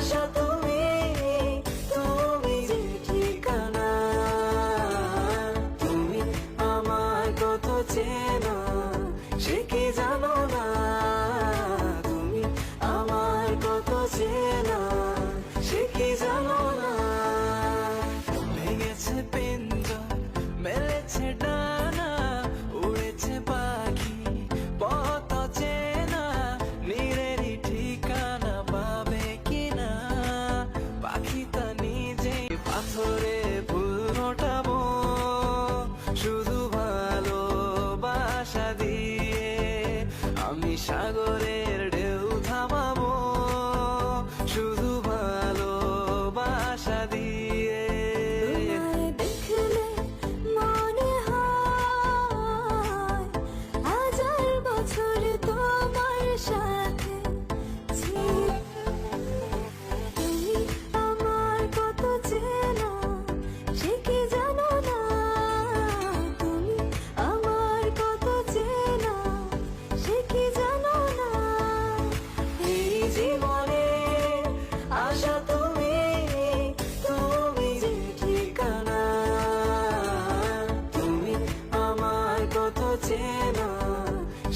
ভালোবাসা তুমি তুমি যে ঠিকানা। তুমি আমার কত চেনা, সে কি জানো না? তুমি আমার কত চেনা, সে কি জানো না? সাগরের ঢেউ থামাবো শুধু ভালোবাসা দিয়ে। দেখলে বছর তোমার সাথে